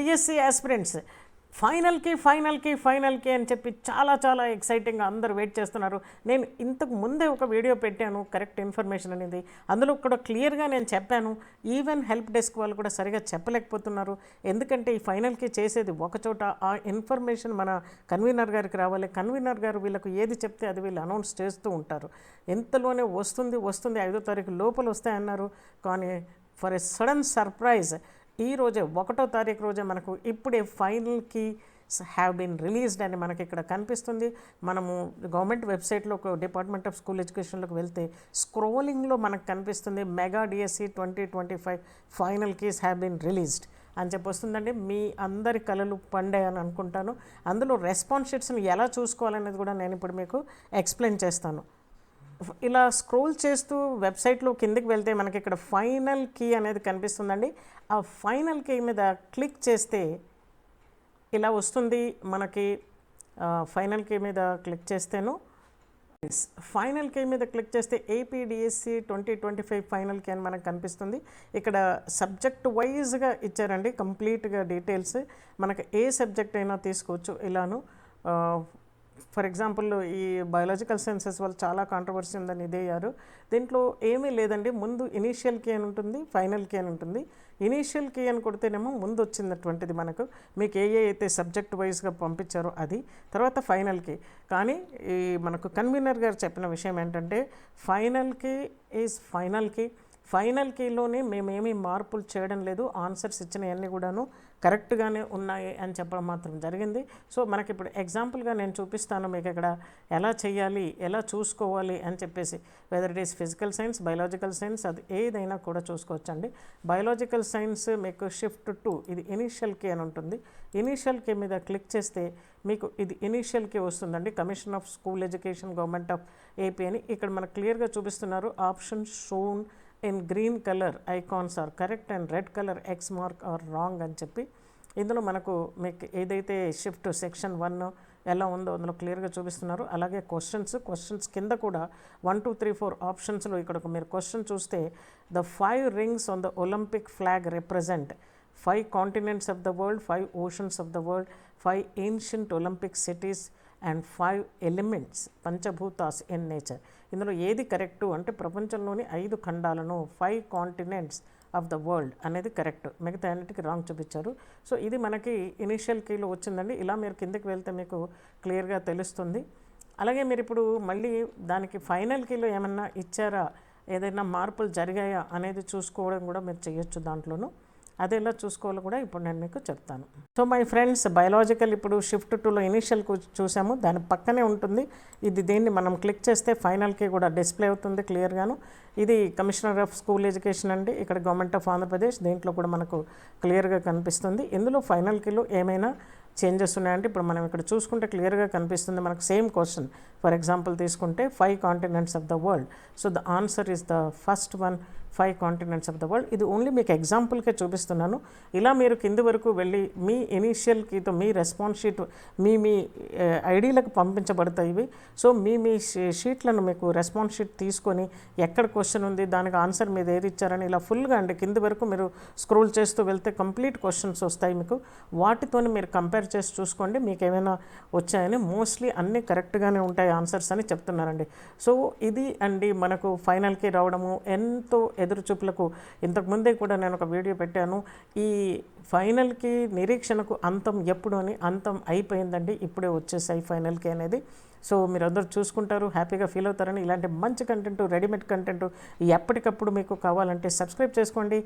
DSC aspirants ఫైనల్కి ఫైనల్కి ఫైనల్కి అని చెప్పి చాలా చాలా ఎక్సైటింగ్గా అందరూ వెయిట్ చేస్తున్నారు. నేను ఇంతకు ముందే ఒక వీడియో పెట్టాను కరెక్ట్ ఇన్ఫర్మేషన్ అనేది. అందులో కూడా క్లియర్గా నేను చెప్పాను. ఈవెన్ హెల్ప్ డెస్క్ వాళ్ళు కూడా సరిగా చెప్పలేకపోతున్నారు. ఎందుకంటే ఈ ఫైనల్కి చేసేది ఒకచోట ఆ ఇన్ఫర్మేషన్ మన కన్వీనర్ గారికి రావాలి. కన్వీనర్ గారు వీళ్ళకు ఏది చెప్తే అది వీళ్ళు అనౌన్స్ చేస్తూ ఉంటారు. ఎంతలోనే వస్తుంది వస్తుంది ఐదో తారీఖు లోపల వస్తాయన్నారు. కానీ ఫర్ ఎ సడన్ సర్ప్రైజ్ ఈ రోజే ఒకటో తారీఖు రోజే మనకు ఇప్పుడే ఫైనల్కి హ్యావ్ బీన్ రిలీజ్డ్ అని మనకి ఇక్కడ కనిపిస్తుంది. మనము గవర్నమెంట్ వెబ్సైట్లో ఒక డిపార్ట్మెంట్ ఆఫ్ స్కూల్ ఎడ్యుకేషన్లోకి వెళ్తే స్క్రోలింగ్లో మనకు కనిపిస్తుంది mega DSC twenty twenty five final keys have been released అని చెప్పి వస్తుందండి. మీ అందరి కళలు పండే అని అనుకుంటాను. అందులో రెస్పాన్స్ షీట్స్ని ఎలా చూసుకోవాలనేది కూడా నేను ఇప్పుడు మీకు ఎక్స్ప్లెయిన్ చేస్తాను. ఇలా స్క్రోల్ చేస్తూ వెబ్సైట్లో కిందకి వెళ్తే మనకి ఇక్కడ ఫైనల్ కీ అనేది కనిపిస్తుందండి. ఆ ఫైనల్ కీ మీద క్లిక్ చేస్తే ఇలా వస్తుంది మనకి ఫైనల్ కీ మీద క్లిక్ చేస్తేను. ఫైనల్ కీ మీద క్లిక్ చేస్తే APDSC twenty twenty five final key అని మనకు కనిపిస్తుంది. ఇక్కడ సబ్జెక్ట్ వైజ్గా ఇచ్చారండి కంప్లీట్గా డీటెయిల్స్ మనకు ఏ సబ్జెక్ట్ అయినా తీసుకోవచ్చు ఇలాను. ఫర్ ఎగ్జాంపుల్ ఈ బయాలజికల్ సైన్సెస్ వాళ్ళు చాలా కాంట్రవర్సీ ఉందని ఇదే అయ్యారు. దీంట్లో ఏమీ లేదండి. ముందు ఇనీషియల్ కే అని ఉంటుంది ఫైనల్ కే అని ఉంటుంది. ఇనీషియల్ కే అని కొడితేనేమో ముందు వచ్చినటువంటిది మనకు. మీకు ఏ ఏ అయితే సబ్జెక్ట్ వైజ్గా పంపించారో అది. తర్వాత ఫైనల్కి కానీ ఈ మనకు కన్వీనర్ గారు చెప్పిన విషయం ఏంటంటే ఫైనల్కి ఈజ్ ఫైనల్కి ఫైనల్ కీలోనే మేమేమీ మార్పులు చేయడం లేదు ఆన్సర్స్ ఇచ్చినవన్నీ కూడాను కరెక్ట్గానే ఉన్నాయి అని చెప్పడం మాత్రం జరిగింది. సో మనకి ఇప్పుడు ఎగ్జాంపుల్గా నేను చూపిస్తాను మీకు ఇక్కడ ఎలా చేయాలి ఎలా చూసుకోవాలి అని చెప్పేసి. Whether it is physical science biological science అది ఏదైనా కూడా చూసుకోవచ్చండి. బయలాజికల్ సైన్స్ మీకు షిఫ్ట్ టు ఇది ఇనీషియల్ కే అని ఉంటుంది. ఇనీషియల్ కే మీద క్లిక్ చేస్తే మీకు ఇది ఇనీషియల్ కే వస్తుందండి. Commission of school education government of AP అని ఇక్కడ మనకు క్లియర్గా చూపిస్తున్నారు. Option shown in green colour icons are correct and red colour X mark are wrong అని చెప్పి ఇందులో మనకు మీకు ఏదైతే షిఫ్ట్ సెక్షన్ వన్ ఎలా ఉందో అందులో క్లియర్గా చూపిస్తున్నారు. అలాగే క్వశ్చన్స్ క్వశ్చన్స్ కింద కూడా వన్ టూ త్రీ ఫోర్ ఆప్షన్స్లో ఇక్కడ ఒక మీరు క్వశ్చన్ చూస్తే the five rings on the Olympic flag represent five continents of the world five oceans of the world five ancient Olympic cities and five elements panchabhutas in nature. ఇందులో ఏది correct అంటే ప్రపంచంలోని ఐదు ఖండాలను five continents of the world అనేది correct. మిగతా అన్నిటికి wrong చూపించారు. So ఇది మనకి ఇనిషియల్ కీలో వచ్చిందండి. ఇలా మీరు కిందకి వెళ్తే మీకు క్లియర్గా తెలుస్తుంది. అలాగే మీరు ఇప్పుడు మళ్ళీ దానికి ఫైనల్ కీలో ఏమన్నా ఇచ్చారా? ఏదైనా మార్పులు జరిగాయా అనేది చూసుకోవడం కూడా మీరు చేయొచ్చు దాంట్లోనూ. అది ఎలా చూసుకోవాలో కూడా ఇప్పుడు నేను మీకు చెప్తాను. సో మై ఫ్రెండ్స్ బయలాజికల్ ఇప్పుడు షిఫ్ట్ టూలో ఇనిషియల్ చూసాము. దాని పక్కనే ఉంటుంది. ఇది దీన్ని మనం క్లిక్ చేస్తే ఫైనల్కి కూడా డిస్ప్లే అవుతుంది క్లియర్గాను. ఇది కమిషనర్ ఆఫ్ స్కూల్ ఎడ్యుకేషన్ అండి. ఇక్కడ గవర్నమెంట్ ఆఫ్ ఆంధ్రప్రదేశ్ దీంట్లో కూడా మనకు క్లియర్గా కనిపిస్తుంది. ఇందులో ఫైనల్కిలో ఏమైనా చేంజెస్ ఉన్నాయంటే ఇప్పుడు మనం ఇక్కడ చూసుకుంటే క్లియర్గా కనిపిస్తుంది మనకు సేమ్ క్వశ్చన్. ఫర్ ఎగ్జాంపుల్ తీసుకుంటే five continents of the world so the answer is the first one five continents of the world ఇది ఓన్లీ మీకు ఎగ్జాంపుల్కే చూపిస్తున్నాను. ఇలా మీరు కింది వరకు వెళ్ళి మీ ఇనీషియల్ కీతో మీ రెస్పాన్స్ షీట్ మీ మీ ఐడీలకు పంపించబడతాయి ఇవి. సో మీ మీ షీట్లను మీకు రెస్పాన్స్ షీట్ తీసుకొని ఎక్కడ క్వశ్చన్ ఉంది దానికి ఆన్సర్ మీద ఏది ఇచ్చారని ఇలా ఫుల్గా అండి కింది వరకు మీరు స్క్రోల్ చేస్తూ వెళ్తే కంప్లీట్ క్వశ్చన్స్ వస్తాయి మీకు. వాటితోని మీరు కంపేర్ చేసి చూసుకోండి. మీకు ఏమైనా వచ్చాయని మోస్ట్లీ అన్నీ కరెక్ట్గానే ఉంటాయి ఆన్సర్స్ అని చెప్తున్నారండి. సో ఇది అండి మనకు ఫైనల్కి రావడము. ఎంతో ఎదురుచూపులకు ఇంతకుముందే కూడా నేను ఒక వీడియో పెట్టాను. ఈ ఫైనల్కి నిరీక్షణకు అంతం ఎప్పుడు అని అంతం అయిపోయిందండి. ఇప్పుడే వచ్చేసాయి ఫైనల్కి అనేది. సో మీరు అందరూ చూసుకుంటారు హ్యాపీగా ఫీల్ అవుతారని ఇలాంటి మంచి కంటెంట్ రెడీమేడ్ కంటెంట్ ఎప్పటికప్పుడు మీకు కావాలంటే సబ్స్క్రైబ్ చేసుకోండి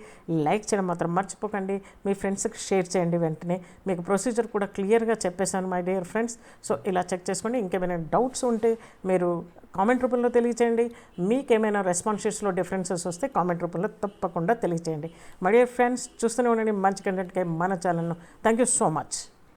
లైక్ చేయడం మాత్రం మర్చిపోకండి మీ ఫ్రెండ్స్కి షేర్ చేయండి వెంటనే. మీకు ప్రొసీజర్ కూడా క్లియర్గా చెప్పేశాను మై డియర్ ఫ్రెండ్స్ సో ఇలా చెక్ చేసుకోండి. ఇంకేమైనా డౌట్స్ ఉంటే మీరు కామెంట్ రూపంలో తెలియచేయండి. మీకేమైనా రెస్పాన్స్ డిఫరెన్సెస్ వస్తే కామెంట్ రూపంలో తప్పకుండా తెలియచేయండి. మై డియర్ ఫ్రెండ్స్ చూస్తూనే ఉండండి. మంచి కంటెంట్కి మన ఛానల్ను థ్యాంక్ యూ సో మచ్